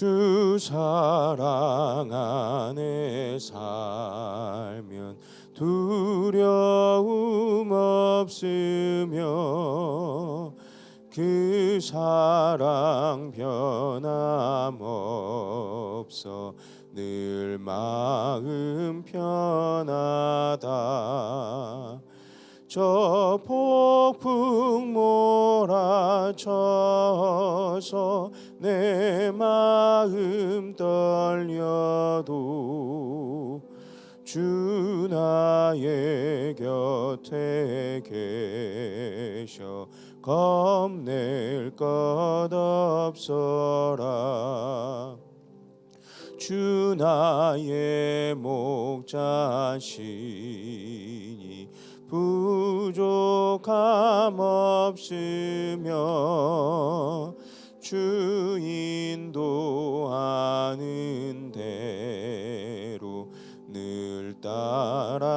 주 사랑 안에 살면 두려움 없으며 그 사랑 변함없어 늘 마음 편하다. 저 폭풍 몰아쳐 서. 내 마음 떨려도 주 나의 곁에 계셔. 겁낼 것 없어라. 주 나의 목자시니 부족함 없으며 주 인도하는 대로 늘 따라가리라.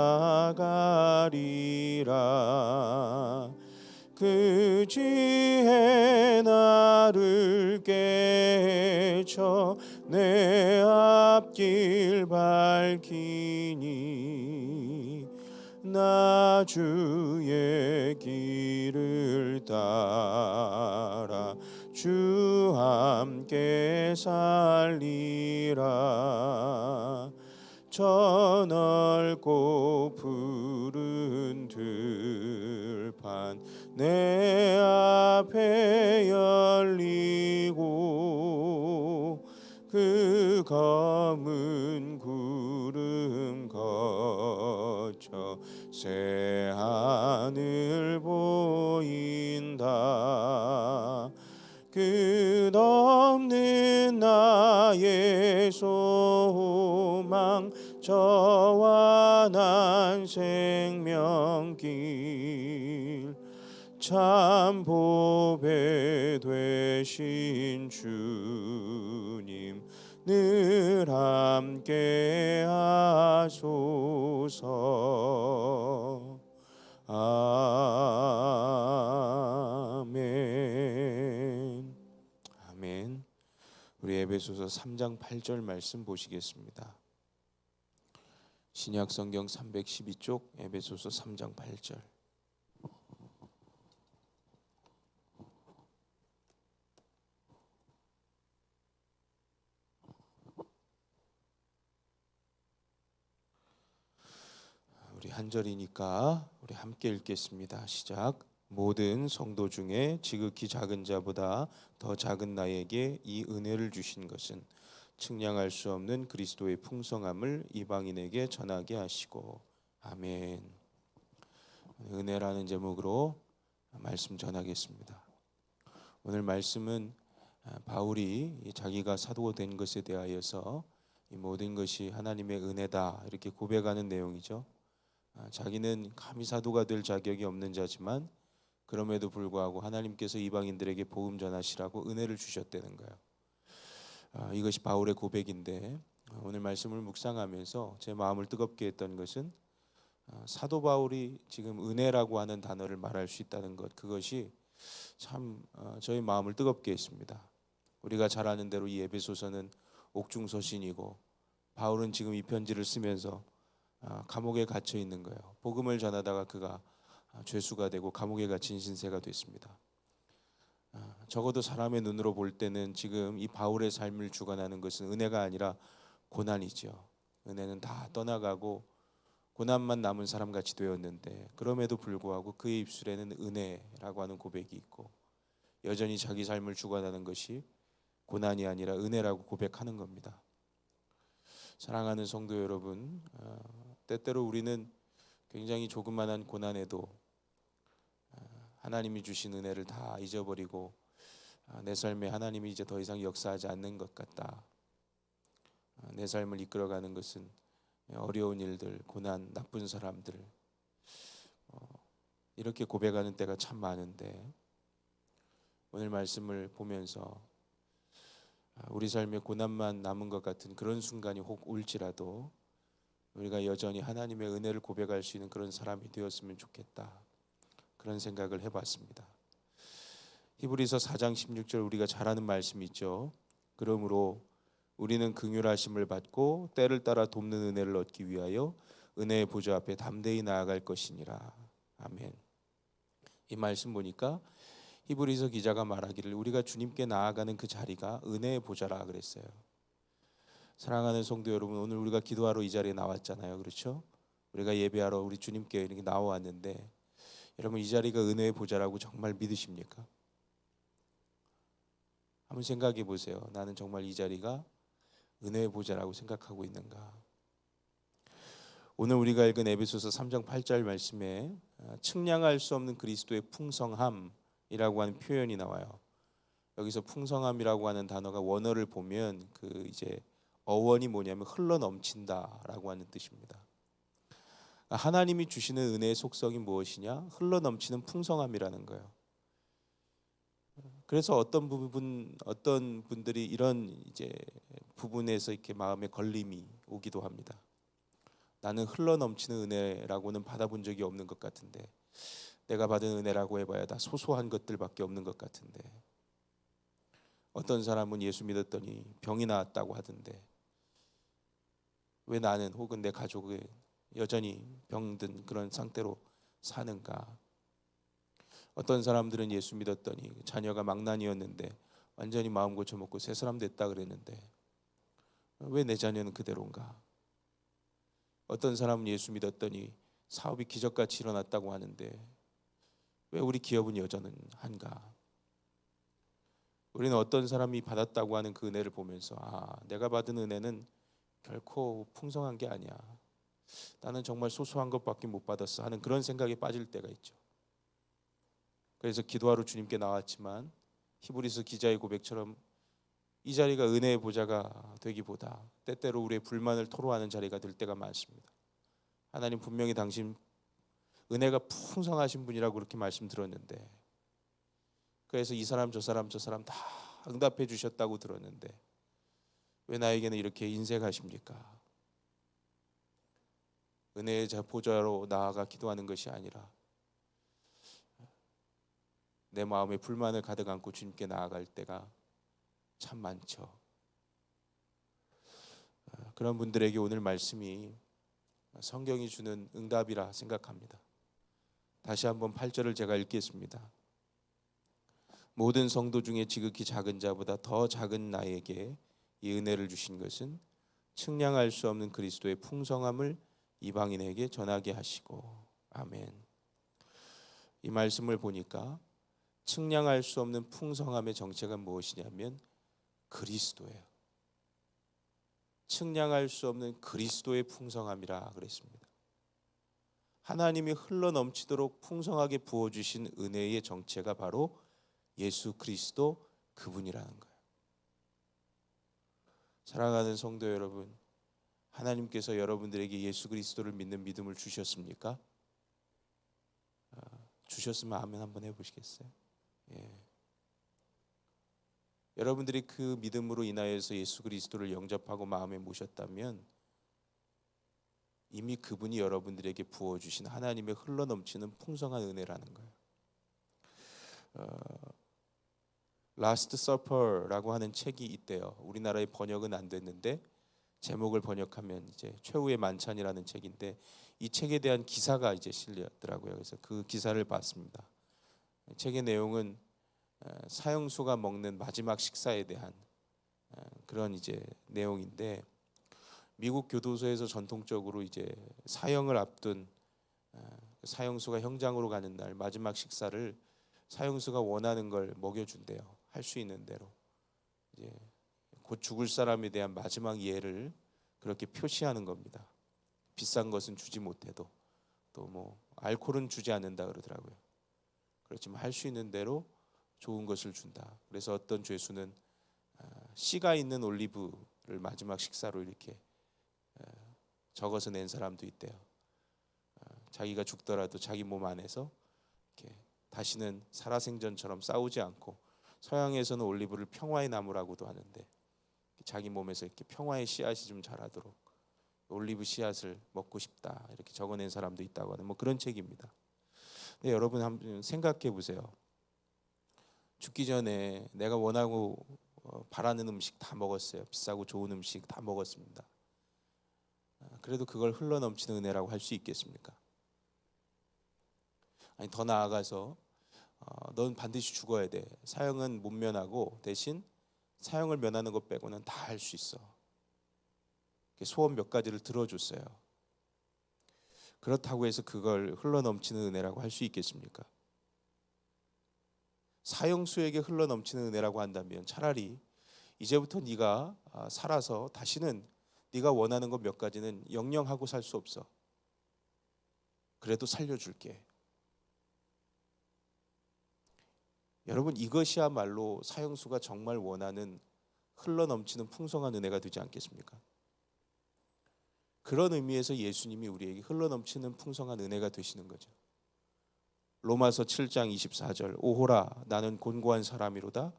그 지혜 나를 깨쳐 내 앞길 밝히니 나 주의 길을 따라 주 함께 살리라. 저 넓고 푸른 들판 내 앞에 열리고 그 검은 구름 거쳐 새 하늘 보인다 끝없는 나의 소망 저와 난 생명길. 참 보배 되신 주님 늘 함께 하소서. 아 우리 에베소서 3장 8절 말씀 보시겠습니다 신약 성경 312쪽 에베소서 3장 8절 우리 한 절이니까 우리 함께 읽겠습니다. 시작. 모든 성도 중에 지극히 작은 자보다 더 작은 나에게 이 은혜를 주신 것은 측량할 수 없는 그리스도의 풍성함을 이방인에게 전하게 하시고 아멘. 은혜라는 제목으로 말씀 전하겠습니다. 오늘 말씀은 바울이 자기가 사도가 된 것에 대하여서 이 모든 것이 하나님의 은혜다 이렇게 고백하는 내용이죠. 아, 자기는 감히 사도가 될 자격이 없는 자지만 그럼에도 불구하고 하나님께서 이방인들에게 복음 전하시라고 은혜를 주셨다는 거예요. 아, 이것이 바울의 고백인데 아, 오늘 말씀을 묵상하면서 제 마음을 뜨겁게 했던 것은 사도 바울이 지금 은혜라고 하는 단어를 말할 수 있다는 것 그것이 참 저희 마음을 뜨겁게 했습니다. 우리가 잘 아는 대로 이 에베소서는 옥중 서신이고 바울은 지금 이 편지를 쓰면서 아, 감옥에 갇혀 있는 거예요. 복음을 전하다가 그가 아, 죄수가 되고 감옥에 갇힌 신세가 됐습니다. 아, 적어도 사람의 눈으로 볼 때는 지금 이 바울의 삶을 주관하는 것은 은혜가 아니라 고난이죠. 은혜는 다 떠나가고 고난만 남은 사람 같이 되었는데 그럼에도 불구하고 그의 입술에는 은혜라고 하는 고백이 있고 여전히 자기 삶을 주관하는 것이 고난이 아니라 은혜라고 고백하는 겁니다. 사랑하는 성도 여러분, 어, 때때로 우리는 굉장히 조그만한 고난에도 어, 하나님이 주신 은혜를 다 잊어버리고 아, 내 삶에 하나님이 이제 더 이상 역사하지 않는 것 같다. 아, 내 삶을 이끌어가는 것은 어려운 일들, 고난, 나쁜 사람들 어, 이렇게 고백하는 때가 참 많은데 오늘 말씀을 보면서 아, 우리 삶에 고난만 남은 것 같은 그런 순간이 혹 올지라도 우리가 여전히 하나님의 은혜를 고백할 수 있는 그런 사람이 되었으면 좋겠다. 그런 생각을 해봤습니다. 히브리서 4장 16절 우리가 잘 아는 말씀이 있죠. 그러므로 우리는 긍휼하심을 받고 때를 따라 돕는 은혜를 얻기 위하여 은혜의 보좌 앞에 담대히 나아갈 것이니라. 아멘. 이 말씀 보니까 히브리서 기자가 말하기를 우리가 주님께 나아가는 그 자리가 은혜의 보좌라 그랬어요. 사랑하는 성도 여러분, 오늘 우리가 기도하러 이 자리에 나왔잖아요. 그렇죠? 우리가 예배하러 우리 주님께 이렇게 나와왔는데 여러분 이 자리가 은혜의 보좌라고 정말 믿으십니까? 한번 생각해 보세요. 나는 정말 이 자리가 은혜의 보좌라고 생각하고 있는가? 오늘 우리가 읽은 에베소서 3장 8절 말씀에 아, 측량할 수 없는 그리스도의 풍성함이라고 하는 표현이 나와요. 여기서 풍성함이라고 하는 단어가 원어를 보면 그 이제 어원이 뭐냐면 흘러 넘친다라고 하는 뜻입니다. 하나님이 주시는 은혜의 속성이 무엇이냐? 흘러 넘치는 풍성함이라는 거예요. 그래서 어떤 부분 어떤 분들이 이런 이제 부분에서 이렇게 마음에 걸림이 오기도 합니다. 나는 흘러 넘치는 은혜라고는 받아본 적이 없는 것 같은데 내가 받은 은혜라고 해봐야 다 소소한 것들밖에 없는 것 같은데 어떤 사람은 예수 믿었더니 병이 나았다고 하던데 왜 나는 혹은 내 가족이 여전히 병든 그런 상태로 사는가 어떤 사람들은 예수 믿었더니 자녀가 망난이었는데 완전히 마음 고쳐먹고 새 사람 됐다 그랬는데 왜 내 자녀는 그대로인가? 어떤 사람은 예수 믿었더니 사업이 기적같이 일어났다고 하는데 왜 우리 기업은 여전은 한가? 우리는 어떤 사람이 받았다고 하는 그 은혜를 보면서 아, 내가 받은 은혜는 결코 풍성한 게 아니야. 나는 정말 소소한 것밖에 못 받았어 하는 그런 생각에 빠질 때가 있죠. 그래서 기도하러 주님께 나왔지만 히브리서 기자의 고백처럼 이 자리가 은혜의 보좌가 되기보다 때때로 우리의 불만을 토로하는 자리가 될 때가 많습니다. 하나님 분명히 당신 은혜가 풍성하신 분이라고 그렇게 말씀드렸는데 그래서 이 사람 저 사람 저 사람 다 응답해 주셨다고 들었는데 왜 나에게는 이렇게 인색하십니까? 은혜의 보좌로 나아가 기도하는 것이 아니라 내 마음에 불만을 가득 안고 주님께 나아갈 때가 참 많죠. 어, 그런 분들에게 오늘 말씀이 성경이 주는 응답이라 생각합니다. 다시 한번 8절을 제가 읽겠습니다. 모든 성도 중에 지극히 작은 자보다 더 작은 나에게 이 은혜를 주신 것은 측량할 수 없는 그리스도의 풍성함을 이방인에게 전하게 하시고 아멘. 이 말씀을 보니까 측량할 수 없는 풍성함의 정체가 무엇이냐면 그리스도예요. 측량할 수 없는 그리스도의 풍성함이라 그랬습니다. 하나님이 흘러 넘치도록 풍성하게 부어 주신 은혜의 정체가 바로 예수 그리스도 그분이라는 거예요. 사랑하는 성도 여러분, 하나님께서 여러분들에게 예수 그리스도를 믿는 믿음을 주셨습니까? 아, 주셨으면 아멘 한번 해보시겠어요? 예. 여러분들이 그 믿음으로 인하여서 예수 그리스도를 영접하고 마음에 모셨다면 이미 그분이 여러분들에게 부어 주신 하나님의 흘러 넘치는 풍성한 은혜라는 거예요. 어, 라스트 서퍼라고 하는 책이 있대요. 우리나라의 번역은 안 됐는데 제목을 번역하면 이제 최후의 만찬이라는 책인데 이 책에 대한 기사가 이제 실렸더라고요. 그래서 그 기사를 봤습니다. 책의 내용은 어, 사형수가 먹는 마지막 식사에 대한 어, 그런 이제 내용인데 미국 교도소에서 전통적으로 이제 사형을 앞둔 어, 사형수가 형장으로 가는 날 마지막 식사를 사형수가 원하는 걸 먹여준대요. 할 수 있는 대로 이제 곧 죽을 사람에 대한 마지막 이해를 그렇게 표시하는 겁니다. 비싼 것은 주지 못해도 또 뭐 알코올은 주지 않는다 그러더라고요. 그렇지만 할 수 있는 대로 좋은 것을 준다. 그래서 어떤 죄수는 아, 씨가 있는 올리브를 마지막 식사로 이렇게 아, 적어서 낸 사람도 있대요. 아, 자기가 죽더라도 자기 몸 안에서 이렇게 다시는 살아생전처럼 싸우지 않고 서양에서는 올리브를 평화의 나무라고도 하는데 자기 몸에서 이렇게 평화의 씨앗이 좀 자라도록 올리브 씨앗을 먹고 싶다 이렇게 적어낸 사람도 있다고 하는 뭐 그런 책입니다. 근데 여러분 한번 생각해 보세요. 죽기 전에 내가 원하고 어, 바라는 음식 다 먹었어요. 비싸고 좋은 음식 다 먹었습니다. 아, 그래도 그걸 흘러 넘치는 은혜라고 할 수 있겠습니까? 아니 더 나아가서 어, 넌 반드시 죽어야 돼. 사형은 못 면하고 대신 사형을 면하는 것 빼고는 다 할 수 있어. 소원 몇 가지를 들어줬어요. 그렇다고 해서 그걸 흘러 넘치는 은혜라고 할 수 있겠습니까? 사형수에게 흘러 넘치는 은혜라고 한다면 차라리 이제부터 네가 아, 살아서 다시는 네가 원하는 것 몇 가지는 영영하고 살 수 없어. 그래도 살려줄게. 여러분 이것이야말로 사형수가 정말 원하는 흘러 넘치는 풍성한 은혜가 되지 않겠습니까? 그런 의미에서 예수님이 우리에게 흘러 넘치는 풍성한 은혜가 되시는 거죠. 로마서 7장 24절 오호라 나는 곤고한 사람이로다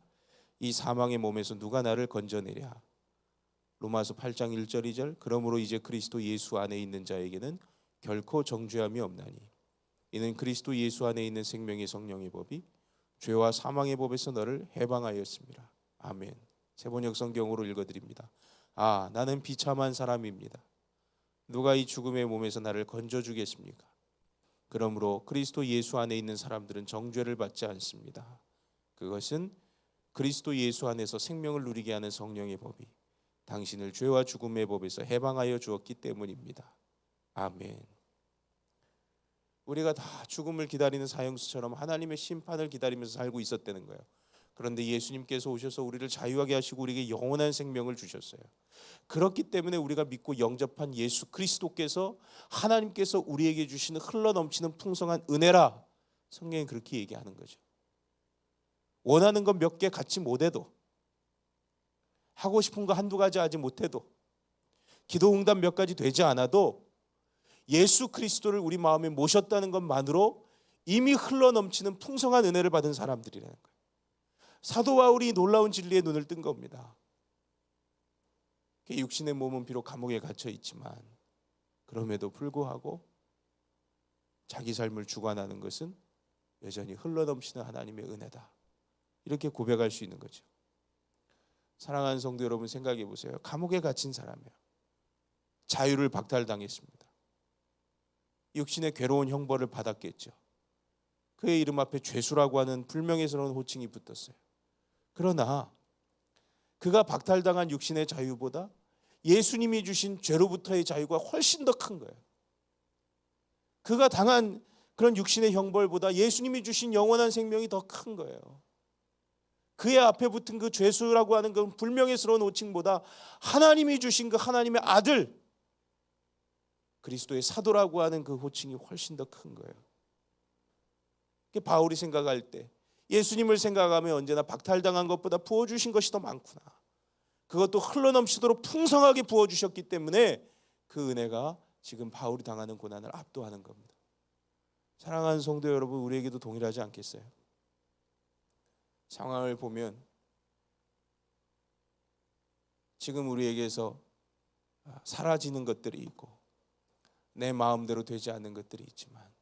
이 사망의 몸에서 누가 나를 건져내랴 로마서 8장 1절 2절 그러므로 이제 그리스도 예수 안에 있는 자에게는 결코 정죄함이 없나니 이는 그리스도 예수 안에 있는 생명의 성령의 법이 죄와 사망의 법에서 너를 해방하였습니다. 아멘. 세번역 성경으로 읽어드립니다. 아 나는 비참한 사람입니다. 누가 이 죽음의 몸에서 나를 건져주겠습니까? 그러므로 그리스도 예수 안에 있는 사람들은 정죄를 받지 않습니다. 그것은 그리스도 예수 안에서 생명을 누리게 하는 성령의 법이 당신을 죄와 죽음의 법에서 해방하여 주었기 때문입니다. 아멘. 우리가 다 죽음을 기다리는 사형수처럼 하나님의 심판을 기다리면서 살고 있었다는 거예요. 그런데 예수님께서 오셔서 우리를 자유하게 하시고 우리에게 영원한 생명을 주셨어요. 그렇기 때문에 우리가 믿고 영접한 예수 그리스도께서 하나님께서 우리에게 주시는 흘러 넘치는 풍성한 은혜라 성경이 그렇게 얘기하는 거죠. 원하는 건 몇 개 갖지 못해도 하고 싶은 거 한두 가지 하지 못해도 기도 응답 몇 가지 되지 않아도 예수 그리스도를 우리 마음에 모셨다는 것만으로 이미 흘러 넘치는 풍성한 은혜를 받은 사람들이라는 거예요. 사도 바울이 놀라운 진리에 눈을 뜬 겁니다. 육신의 몸은 비록 감옥에 갇혀 있지만 그럼에도 불구하고 자기 삶을 주관하는 것은 여전히 흘러넘치는 하나님의 은혜다. 이렇게 고백할 수 있는 거죠. 사랑하는 성도 여러분 생각해 보세요. 감옥에 갇힌 사람이요. 자유를 박탈당했습니다. 육신의 괴로운 형벌을 받았겠죠. 그의 이름 앞에 죄수라고 하는 불명예스러운 호칭이 붙었어요. 그러나 그가 박탈당한 육신의 자유보다 예수님이 주신 죄로부터의 자유가 훨씬 더 큰 거예요. 그가 당한 그런 육신의 형벌보다 예수님이 주신 영원한 생명이 더 큰 거예요. 그의 앞에 붙은 그 죄수라고 하는 그 불명예스러운 호칭보다 하나님이 주신 그 하나님의 아들 그리스도의 사도라고 하는 그 호칭이 훨씬 더 큰 거예요. 바울이 생각할 때 예수님을 생각하면 언제나 박탈당한 것보다 부어주신 것이 더 많구나. 그것도 흘러넘치도록 풍성하게 부어주셨기 때문에 그 은혜가 지금 바울이 당하는 고난을 압도하는 겁니다. 사랑하는 성도 여러분, 우리에게도 동일하지 않겠어요? 상황을 보면 지금 우리에게서 사라지는 것들이 있고 내 마음대로 되지 않는 것들이 있지만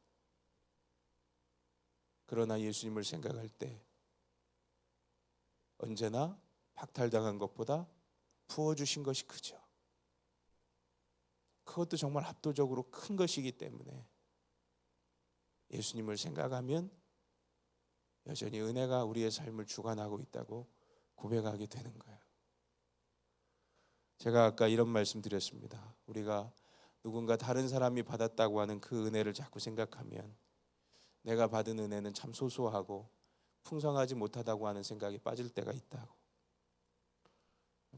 그러나 예수님을 생각할 때 언제나 박탈당한 것보다 부어주신 것이 크죠. 그것도 정말 압도적으로 큰 것이기 때문에 예수님을 생각하면 여전히 은혜가 우리의 삶을 주관하고 있다고 고백하게 되는 거예요. 제가 아까 이런 말씀 드렸습니다. 우리가 누군가 다른 사람이 받았다고 하는 그 은혜를 자꾸 생각하면 내가 받은 은혜는 참 소소하고 풍성하지 못하다고 하는 생각에 빠질 때가 있다고.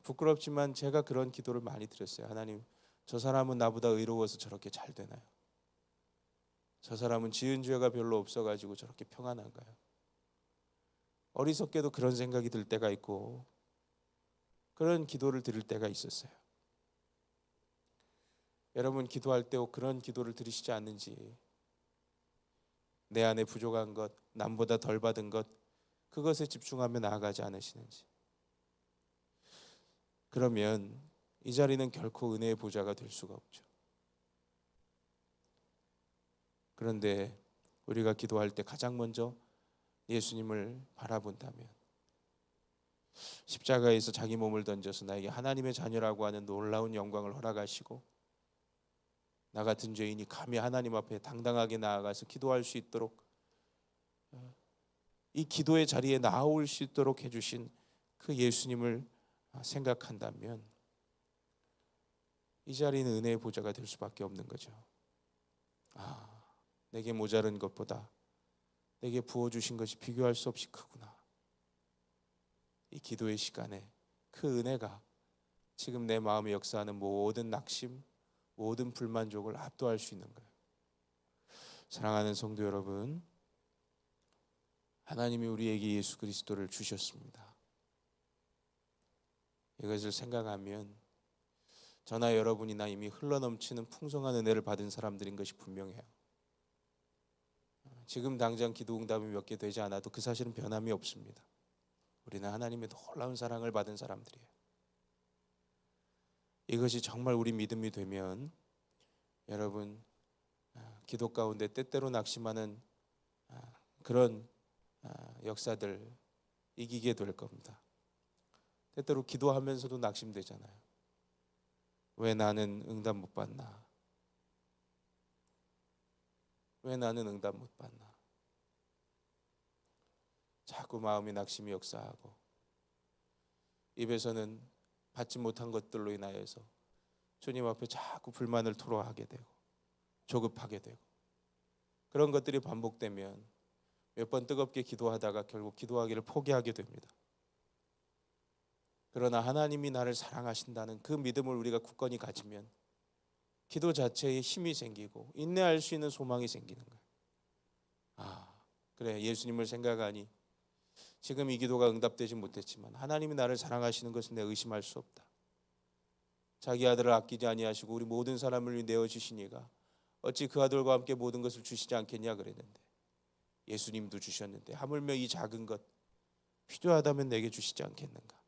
부끄럽지만 제가 그런 기도를 많이 드렸어요. 하나님, 저 사람은 나보다 의로워서 저렇게 잘 되나요? 저 사람은 지은 죄가 별로 없어가지고 저렇게 평안한가요? 어리석게도 그런 생각이 들 때가 있고 그런 기도를 드릴 때가 있었어요. 여러분 기도할 때 그런 기도를 들으시지 않는지 내 안에 부족한 것, 남보다 덜 받은 것 그것에 집중하며 나아가지 않으시는지 그러면 이 자리는 결코 은혜의 보좌가 될 수가 없죠. 그런데 우리가 기도할 때 가장 먼저 예수님을 바라본다면 십자가에서 자기 몸을 던져서 나에게 하나님의 자녀라고 하는 놀라운 영광을 허락하시고 나 같은 죄인이 감히 하나님 앞에 당당하게 나아가서 기도할 수 있도록 어, 이 기도의 자리에 나올 수 있도록 해주신 그 예수님을 생각한다면 이 자리는 은혜의 보좌가 될 수밖에 없는 거죠. 아, 내게 모자른 것보다 내게 부어 주신 것이 비교할 수 없이 크구나. 이 기도의 시간에 그 은혜가 지금 내 마음에 역사하는 모든 낙심, 모든 불만족을 압도할 수 있는 거예요. 사랑하는 성도 여러분, 하나님이 우리에게 예수 그리스도를 주셨습니다. 이것을 생각하면 저나 여러분이나 이미 흘러넘치는 풍성한 은혜를 받은 사람들인 것이 분명해요. 지금 당장 기도 응답이 몇 개 되지 않아도 그 사실은 변함이 없습니다. 우리는 하나님의 놀라운 사랑을 받은 사람들이에요. 이것이 정말 우리 믿음이 되면 여러분 아, 기도 가운데 때때로 낙심하는 아, 그런 아, 역사들 이기게 될 겁니다. 때때로 기도하면서도 낙심되잖아요. 왜 나는 응답 못 받나? 왜 나는 응답 못 받나? 자꾸 마음이 낙심이 역사하고 입에서는 받지 못한 것들로 인하여서 주님 앞에 자꾸 불만을 토로하게 되고 조급하게 되고 그런 것들이 반복되면 몇 번 뜨겁게 기도하다가 결국 기도하기를 포기하게 됩니다. 그러나 하나님이 나를 사랑하신다는 그 믿음을 우리가 굳건히 가지면 기도 자체에 힘이 생기고 인내할 수 있는 소망이 생기는 거예요. 아, 그래 예수님을 생각하니 지금 이 기도가 응답되지 못했지만 하나님이 나를 사랑하시는 것은 내가 의심할 수 없다. 자기 아들을 아끼지 아니하시고 우리 모든 사람을 내어 주시니가 어찌 그 아들과 함께 모든 것을 주시지 않겠냐 그랬는데 예수님도 주셨는데 하물며 이 작은 것 필요하다면 내게 주시지 않겠는가?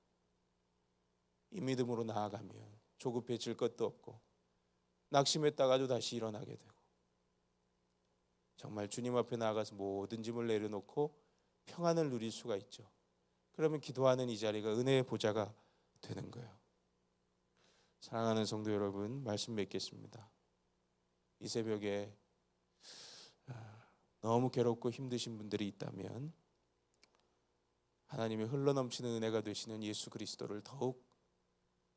이 믿음으로 나아가면 조급해질 것도 없고 낙심했다가도 다시 일어나게 되고 정말 주님 앞에 나아가서 모든 짐을 내려놓고 평안을 누릴 수가 있죠. 그러면 기도하는 이 자리가 은혜의 보좌가 되는 거예요. 사랑하는 성도 여러분, 말씀 맺겠습니다. 이 새벽에 아, 너무 괴롭고 힘드신 분들이 있다면 하나님의 흘러넘치는 은혜가 되시는 예수 그리스도를 더욱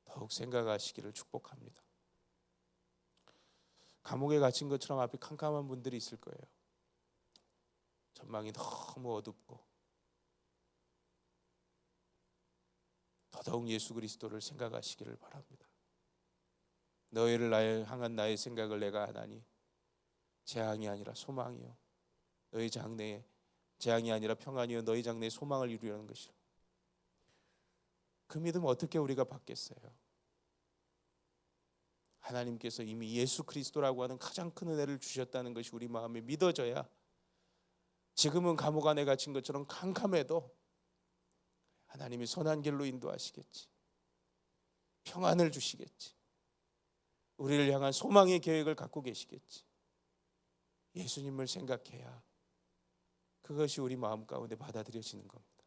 더욱 생각하시기를 축복합니다. 감옥에 갇힌 것처럼 앞이 캄캄한 분들이 있을 거예요. 전망이 너무 어둡고 더더욱 예수 그리스도를 생각하시기를 바랍니다. 너희를 나의 향한 나의 생각을 내가 하나니 재앙이 아니라 소망이요 너희 장래에 재앙이 아니라 평안이요 너희 장래에 소망을 이루려는 것이라. 그 믿음 어떻게 우리가 받겠어요? 하나님께서 이미 예수 그리스도라고 하는 가장 큰 은혜를 주셨다는 것이 우리 마음에 믿어져야 지금은 감옥 안에 갇힌 것처럼 캄캄해도 하나님이 선한 길로 인도하시겠지. 평안을 주시겠지. 우리를 향한 소망의 계획을 갖고 계시겠지. 예수님을 생각해야 그것이 우리 마음 가운데 받아들여지는 겁니다.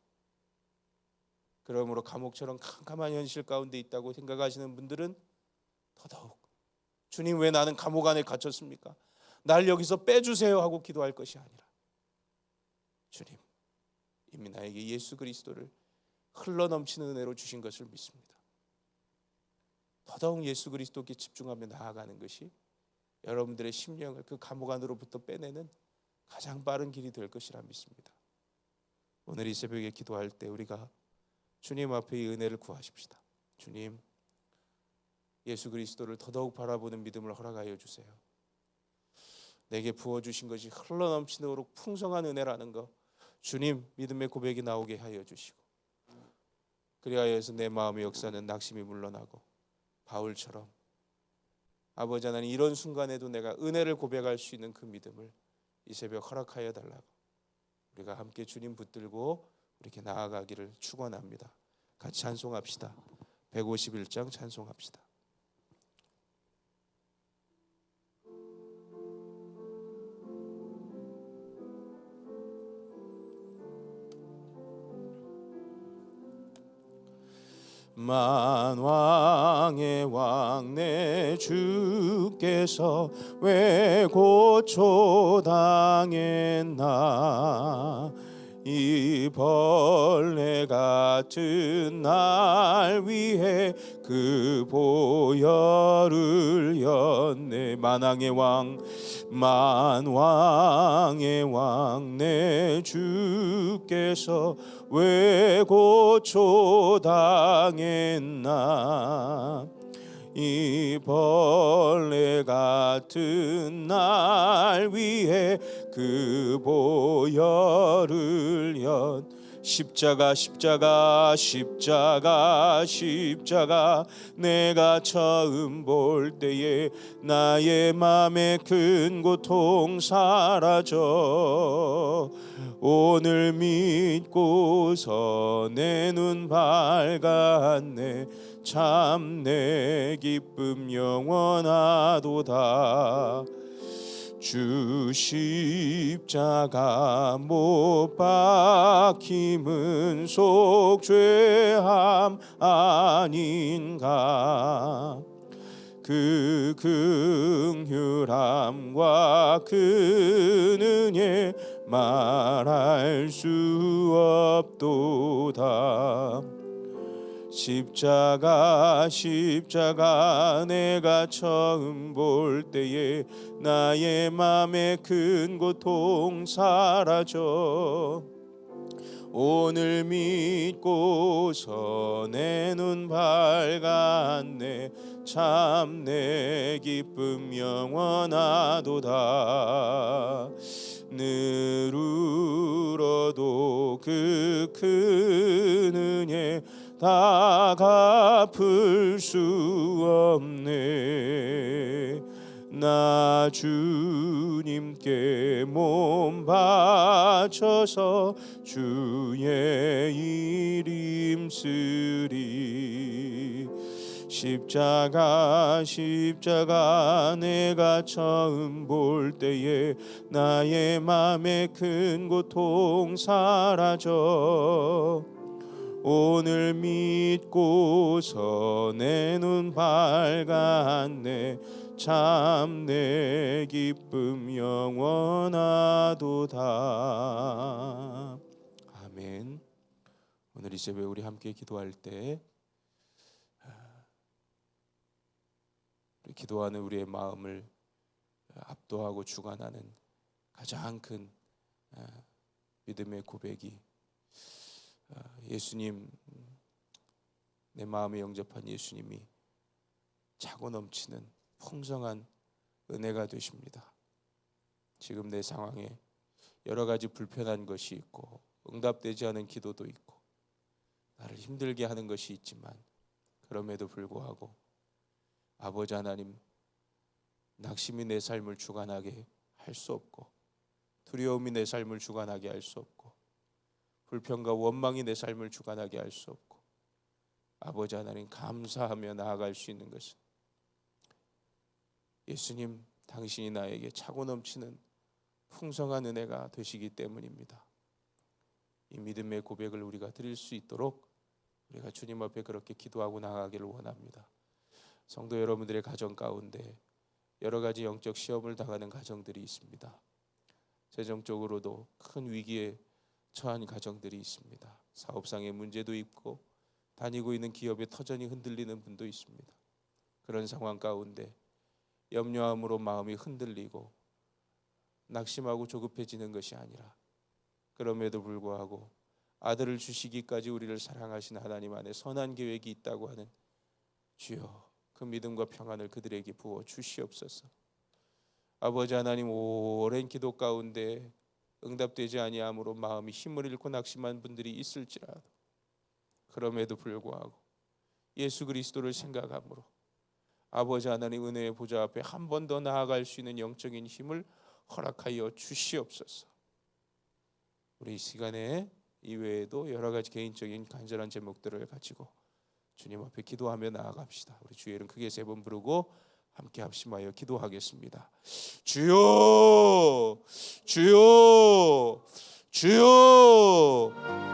그러므로 감옥처럼 캄캄한 현실 가운데 있다고 생각하시는 분들은 더더욱 주님 왜 나는 감옥 안에 갇혔습니까? 날 여기서 빼주세요 하고 기도할 것이 아니라 주님 이미 나에게 예수 그리스도를 흘러 넘치는 은혜로 주신 것을 믿습니다. 더더욱 예수 그리스도께 집중하며 나아가는 것이 여러분들의 심령을 그 감옥 안으로부터 빼내는 가장 빠른 길이 될 것이라 믿습니다. 오늘 이 새벽에 기도할 때 우리가 주님 앞에 이 은혜를 구하십시다. 주님, 예수 그리스도를 더더욱 바라보는 믿음을 허락하여 주세요. 내게 부어 주신 것이 흘러 넘치도록 풍성한 은혜라는 것, 주님 믿음의 고백이 나오게 하여 주시고, 그리하여서 내 마음의 역사는 낙심이 물러나고 바울처럼 아버지 하나님 이런 순간에도 내가 은혜를 고백할 수 있는 그 믿음을 이 새벽 허락하여 달라고 우리가 함께 주님 붙들고 이렇게 나아가기를 축원합니다. 같이 찬송합시다. 151장 찬송합시다. 만왕의 왕 내 주께서 왜 고초당했나 이 벌레 같은 날 위해 그 보혈을 였네 만왕의 왕 만왕의 왕 내 주께서 왜 고초당했나 이 벌레 같은 날 위해 그 보혈을 연. 십자가 십자가 십자가 십자가 내가 처음 볼 때에 나의 맘에 큰 고통 사라져. 오늘 믿고서 내 눈 밝았네 참 내 기쁨 영원하도다. 주 십자가 못 박힘은 속죄함 아닌가? 그 긍휼함과 그 은혜 말할 수 없도다 십자가 십자가 내가 처음 볼 때에 나의 맘에 큰 고통 사라져. 오늘 믿고서 내 눈 밝았네. 참 내 기쁨 영원하도다. 늘 울어도 그 큰 은혜 다 갚을 수 없네. 나 주님께 몸 바쳐서 주의 이름 쓰리. 십자가 십자가 내가 처음 볼 때에 나의 맘에 큰 고통 사라져 오늘 믿고서 내 눈 밝았네. 참 내 기쁨 영원하도다. 아멘. 오늘 이 새벽 우리 함께 기도할 때 기도하는 우리의 마음을 압도하고 주관하는 가장 큰 아, 믿음의 고백이 아, 예수님 내 마음에 영접한 예수님이 차고 넘치는 풍성한 은혜가 되십니다. 지금 내 상황에 여러 가지 불편한 것이 있고 응답되지 않은 기도도 있고 나를 힘들게 하는 것이 있지만 그럼에도 불구하고 아버지 하나님 낙심이 내 삶을 주관하게 할 수 없고 두려움이 내 삶을 주관하게 할 수 없고 불평과 원망이 내 삶을 주관하게 할 수 없고 아버지 하나님 감사하며 나아갈 수 있는 것은 예수님 당신이 나에게 차고 넘치는 풍성한 은혜가 되시기 때문입니다. 이 믿음의 고백을 우리가 드릴 수 있도록 우리가 주님 앞에 그렇게 기도하고 나가기를 원합니다. 성도 여러분들의 가정 가운데 여러 가지 영적 시험을 당하는 가정들이 있습니다. 재정적으로도 큰 위기에 처한 가정들이 있습니다. 사업상의 문제도 있고 다니고 있는 기업의 터전이 흔들리는 분도 있습니다. 그런 상황 가운데 염려함으로 마음이 흔들리고 낙심하고 조급해지는 것이 아니라 그럼에도 불구하고 아들을 주시기까지 우리를 사랑하신 하나님 안에 선한 계획이 있다고 하는 주여 그 믿음과 평안을 그들에게 부어 주시옵소서. 아버지 하나님 오랜 기도 가운데 응답되지 아니함으로 마음이 힘을 잃고 낙심한 분들이 있을지라도 그럼에도 불구하고 예수 그리스도를 생각함으로 아버지 하나님 은혜의 보좌 앞에 한 번 더 나아갈 수 있는 영적인 힘을 허락하여 주시옵소서. 우리 이 시간에 이외에도 여러 가지 개인적인 간절한 제목들을 가지고 주님 앞에 기도하며 나아갑시다. 우리 주의 이름 크게 세 번 부르고 함께 합심하여 기도하겠습니다. 주여, 주여, 주여,